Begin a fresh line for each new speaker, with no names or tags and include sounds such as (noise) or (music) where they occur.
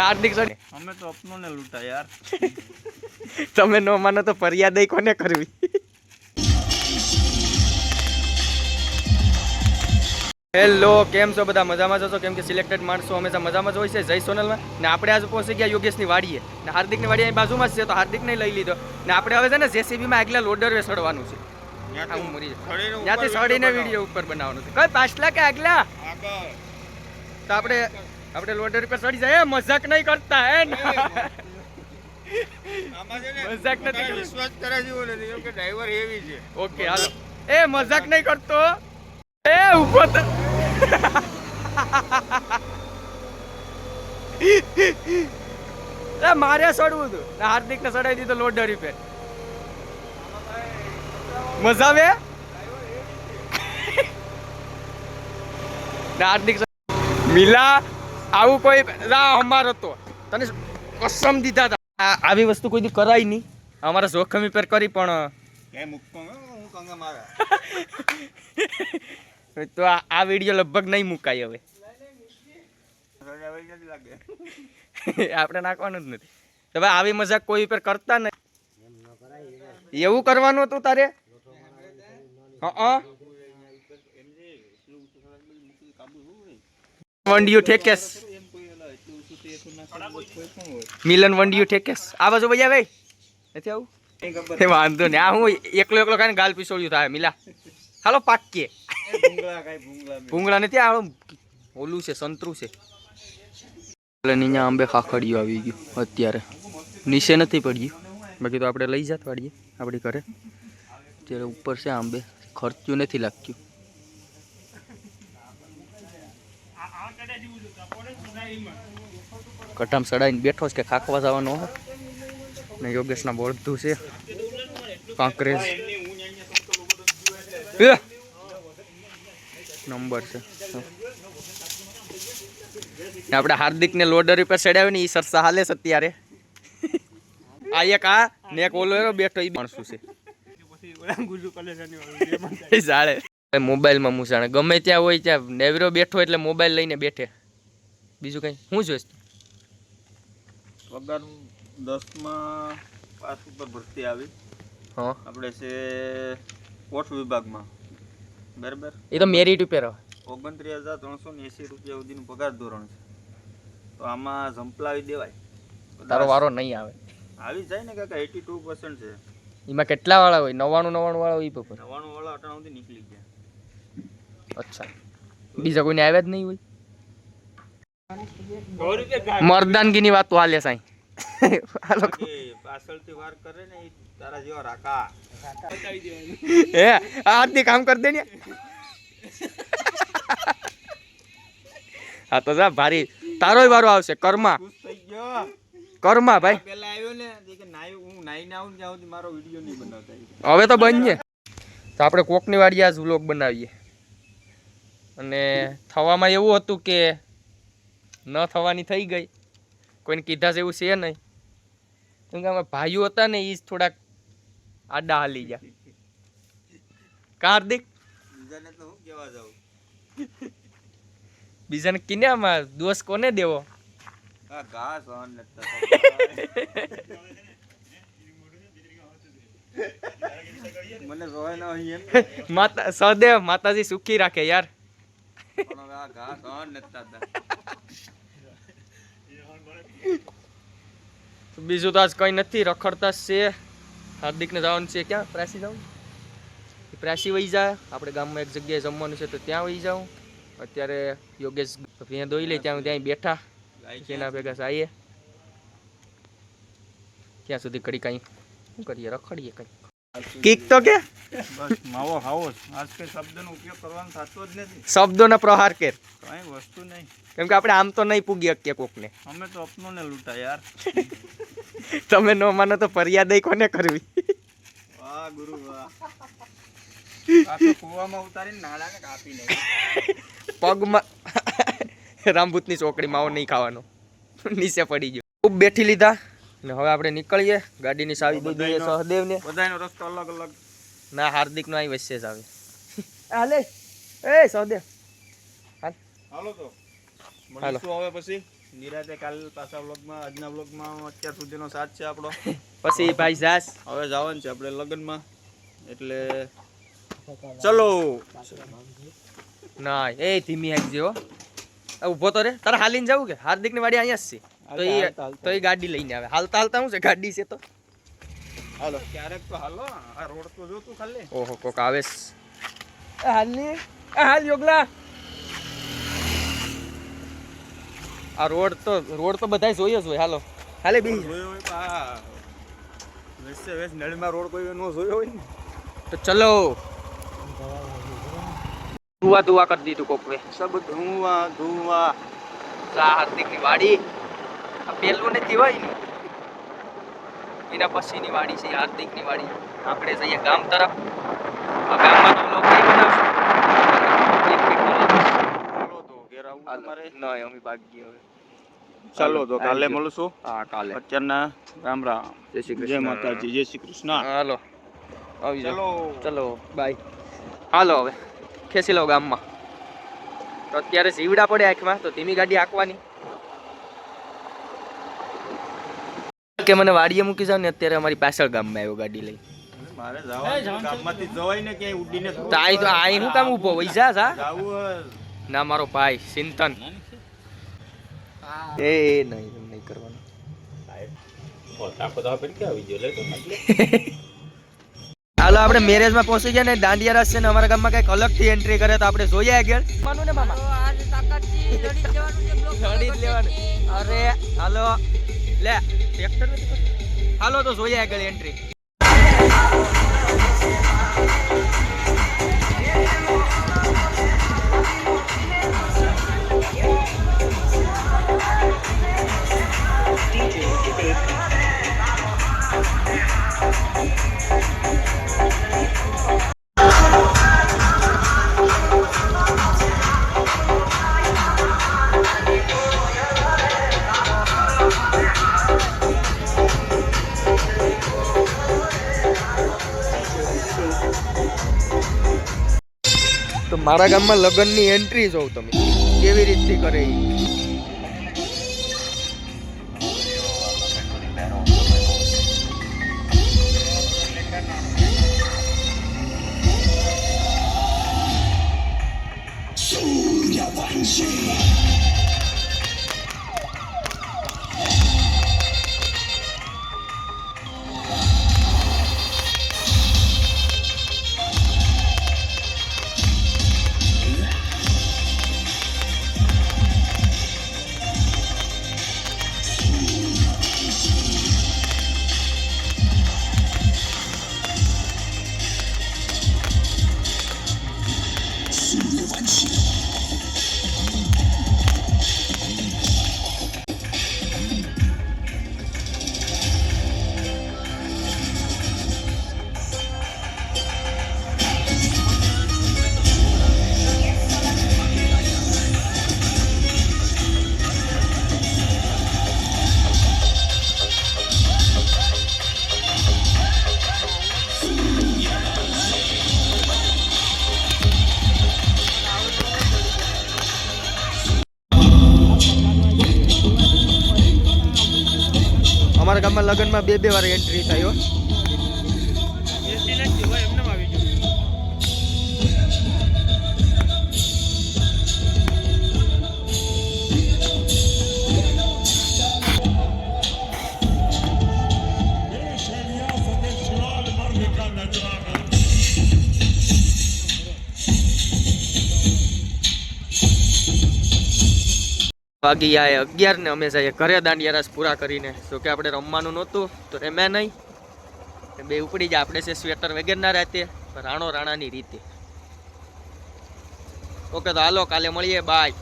હાર્દિક sir
અમે તો અપનોને લૂંટા યાર. (laughs)
તમે નો માનો તો ફરિયાદ કોને કરવી? હેલો કેમ છો બધા? મજામાં છો કેમ કે સિલેક્ટેડ માણસો હંમેશા મજામાં જ હોય છે. જય સોનલમાં. ને આપણે આજ પહોંચી ગયા યોગેશની વાડીએ. ને હાર્દિકની વાડી અહીં બાજુમાં જ છે તો હાર્દિકને લઈ લીધો. ને આપણે હવે છે ને જેસીબીમાં આગલા લોડર સડવાનું છે. ત્યાંથી સડીને વીડિયો ઉપર બનાવવાનું છે. કઈ પાછલા કે આગલા? તો આપણે આપણે લોટરી પર ચડી જાય મજાક નહીં કરતા હે? મજાક નથી
વિશ્વાસ કરે બોલે કેમ કે ડ્રાઈવર હેવી છે.
ઓકે હાલો. એ મજાક નહીં કરતો. એ ઊભો તો મારે સડવું હતું. ને હાર્દિકને સડાઈ દીધો લોડર પે મજા આવે? હાર્દિક મિલા આવું કોઈ રા અમાર હતો. તને કસમ દીધા હતા આવી વસ્તુ કોઈ દી કરાય નહીં. અમારા જોખમ પર કરી પણ
કે મુક્કો હું કંગા મારા.
તો આ આ વીડિયો લગભગ નહીં મુકાય હવે. આપણે નાખવાનું જ નથી. તો ભાઈ આવી મજાક કોઈ ઉપર કરતા નહીં. એવું કરવાનું હતું તારે? હા વંડિયું ઠેકેસ મિલન વંડિયું ઠેકેસ આ બાજુ ભાઈ. આવે નથી આવું? એ વાંધો નહીં. આ હું એકલો એકલો ખાઈને ગાલ પીસોળ્યું થાય. મિલા. હાલો પાકીએ
ભૂંગળા
નથી આ ઓલું છે, સંતરું છે. અહીંયા આંબે ખાખડિયું આવી ગયું અત્યારે. નીચે નથી પડ્યું. બાકી તો આપણે લઈ જાત વાડીએ, આપણી ઘરે. અત્યારે ઉપર છે આંબે. ખર્ચ્યું નથી લાગ્યું કટામ સડાઈને બેઠો છે કે ખાખવા જવાનો ને યોગેશના બળધું છે. કાંકરેજ નંબર છે. આપણે હાર્દિકને લોડર ઉપર ચડાવે ને એ સરસા હાલે છે અત્યારે. આ એક, આ, ને એક ઓલો એનો બેઠો એ માણસું છે. જાણે. મોબાઈલમાં મૂસાણે. ગમે ત્યાં હોય ત્યાં નેવરો બેઠો એટલે મોબાઈલ લઈને બેઠે. બીજું કઈ? શું જોઈશ?
પગાર દસમાં પાસ ઉપર ભરતી આવી.
હા.
આપણે છે કોર્ટ વિભાગમાં. બરાબર?
એ તો મેરિટ ઉપર.
ઓગણત્રીસ હજાર ત્રણસો ને એંસી રૂપિયા સુધીનું પગાર ધોરણ છે. તો આમાં ઝંપલાવી દેવાય.
તારો વારો નહીં આવે.
આવી જાય ને કાકા એટી ટુ પર્સન્ટ છે.
એમાં કેટલા વાળા હોય? નવાણું નવાણું વાળા હોય એ
નવાણું વાળા અટાણા સુધી નીકળી ગયા.
અચ્છા. બીજા કોઈને આવ્યા જ નહીં હોય? મર્દાનગીની વાત તો હાલે સાઈ. (laughs) આ
લોકો. પાછળથી વાર કરે ને તારા જેવા રાકા.
હે આ હાથથી કામ કરી દે ને. હા તો જા ભારી. તારોય વારો આવશે કર્મા.
ખુશ થઈ ગયો.
કર્મા ભાઈ.
પેલા આવ્યો ને કે નાઈ હું નાઈને આવું સુધી મારો વીડિયો નહીં બનાવતા.
હવે તો બનીએ. તો આપણે કોકની વાડી આજ વ્લોગ બનાવીએ. અને થવામાં એવું હતું કે ન થવાની થઈ ગઈ. કોઈને કીધા જેવું છે નહીં. કેમ કે અમે ભાઈઓ હતા ને એ થોડાક આડા હાલી ગયા. કાર્દિક
બીજાને
કિને આમાં દોષ કોને દેવો.
મને રોય ના હોય
માતા સદેવ માતાજી સુખી રાખે યાર.
પણ હવે આ ઘા સહન નથી થતા.
બીજું તો આજ કંઈ નથી, રખડતા છે. હાર્દિકને જવાનું છે ક્યાં? પ્રાસી જવું? પ્રાસી વહી જાય. આપણે ગામમાં એક જગ્યાએ જમવાનું છે તો ત્યાં વહી જાઉં. અત્યારે યોગેશ ભેં દોઈ લે, ત્યાં ત્યાં બેઠા. જેના ભેગા આવીએ ત્યાં સુધી કડી કાંઈ શું કરીએ? રખડીએ કંઈ. કીક તો કે?
બસ માવો હાવો. આજ કે શબ્દનો ઉપયોગ કરવાનો થતો જ નથી.
શબ્દોના પ્રહાર કે
કઈ વસ્તુ નહીં.
કેમ કે આપણે આમ તો નહીં પૂગી શકીએ કોકને.
અમે તો અપનોને લૂંટા યાર.
તમે ન માનો તો ફરિયાદ કોને કરવી?
વાહ ગુરુ વાહ. આ તો કૂવામાં ઉતારીને નાળાને કાપી નાખ્યા.
પગમાં રામભૂતની ચોકડી માવો નહીં ખાવાનો. નીચે પડી ગયો. ખૂબ બેઠી લીધા. ને હવે આપણે નીકળીએ. ગાડીની સાવી દઈ દઈએ સહદેવને.
બધાનો રસ્તો અલગ અલગ.
ના હાર્દિકનો અહીં વચ્ચે સાવી (laughs) હાલે. એ સહદેવ. હાલ.
હાલો તો.
હાલો.
મળીશું હવે પછી. નિરાતે કાલ પાછા વ્લોગમાં આજના વ્લોગમાં અત્યાર સુધીનો સાથ છે આપણો.
પછી ભાઈ જાસ.
હવે જવાનું છે આપણે લગ્નમાં. એટલે ચલો.
ના એ ધીમી હાકજે હો ઊભો ઊભો તો રે. તારે હાલીને જવું કે? હાર્દિકની વાડી અહીંયા જ છે. તો એ. તો એ ગાડી લઈને આવે. હાલતા હાલતા શું છે? ગાડી છે તો.
હાલો. ક્યારેક તો હાલો. આ રોડ તો જો તું ખાલી.
ઓહો કોક આવે હાલની. હાલ યોગલા. આ રોડ તો રોડ તો બધાય જોઈએ જ હોય. હાલો. હાલે બી
જોયો હોય તો આ વેસે વેસ નળીમાં રોડ કોઈ નો જોયો હોય ને.
તો ચલો. ધુવા ધુવા કરી દીધું કોક વે
સબ ધુવા ધુવા.
આ હાર્દિકની વાડી. આ પેલું નથી હોય ને એના પછીની વાડી છે હાર્દિકની વાડી. આપણે જઈએ ગામ તરફ. આ ગામમાં તો લોકો બનાવશું.
ચાલો તો ઘેર આવું તમારે?
ના અમે ભાગીએ હવે.
ચાલો તો કાલે મળશું.
હા કાલે.
અત્યારના રામ રામ.
જય શ્રી
જય માતાજી જય શ્રી કૃષ્ણ.
હાલો. આવી
ચલો.
ચલો બાય. હાલો હવે. ખેંચી લો ગામમાં. તો અત્યારે જીવડા પડે આંખમાં તો ધીમી ગાડી હાંકવાની. કે મને વાડીએ મૂકી જાવ ને અત્યારે અમારી પાછળ ગામમાં આવ્યો ગાડી લઈ.
મારે જવાનું ગામમાંથી જવાય ને ક્યાંય ઉડીને
તો આઈ તો આઈ હું કામ ઊભો વઈ જા જા.
જાવું
ના મારો ભાઈ ચિંતન. એ નહીં નહીં કરવાનું. હાલો આપણે મેરેજમાં પહોંચી ગયા ને દાંડિયા રાસ છે ને અમારા ગામમાં કંઈક અલગથી એન્ટ્રી કરે તો આપણે જોઈએ આગળ. માનું ને મામા. લડી જ લેવાનું. અરે હાલો. લે ટ્રેક્ટર નથી હાલો તો જોઈએ આગળ એન્ટ્રી તો મારા ગામમાં લગ્નની એન્ટ્રી જોઉં તમે કેવી રીતથી કરે ઈ. અમારા લગ્નમાં બે બે વાર એન્ટ્રી થાય હો વાગી આય અગિયાર ને અમે જઈએ. ઘરે દાંડિયા રાસ પૂરા કરીને. જો કે આપણે રમવાનું નહોતું, તો રમ્યા નહીં. બે ઉપડી જાય આપણે છે સ્વેટર વગેરેના રાતે રાણો રાણાની રીતે. ઓકે તો હાલો, કાલે મળીએ. બાય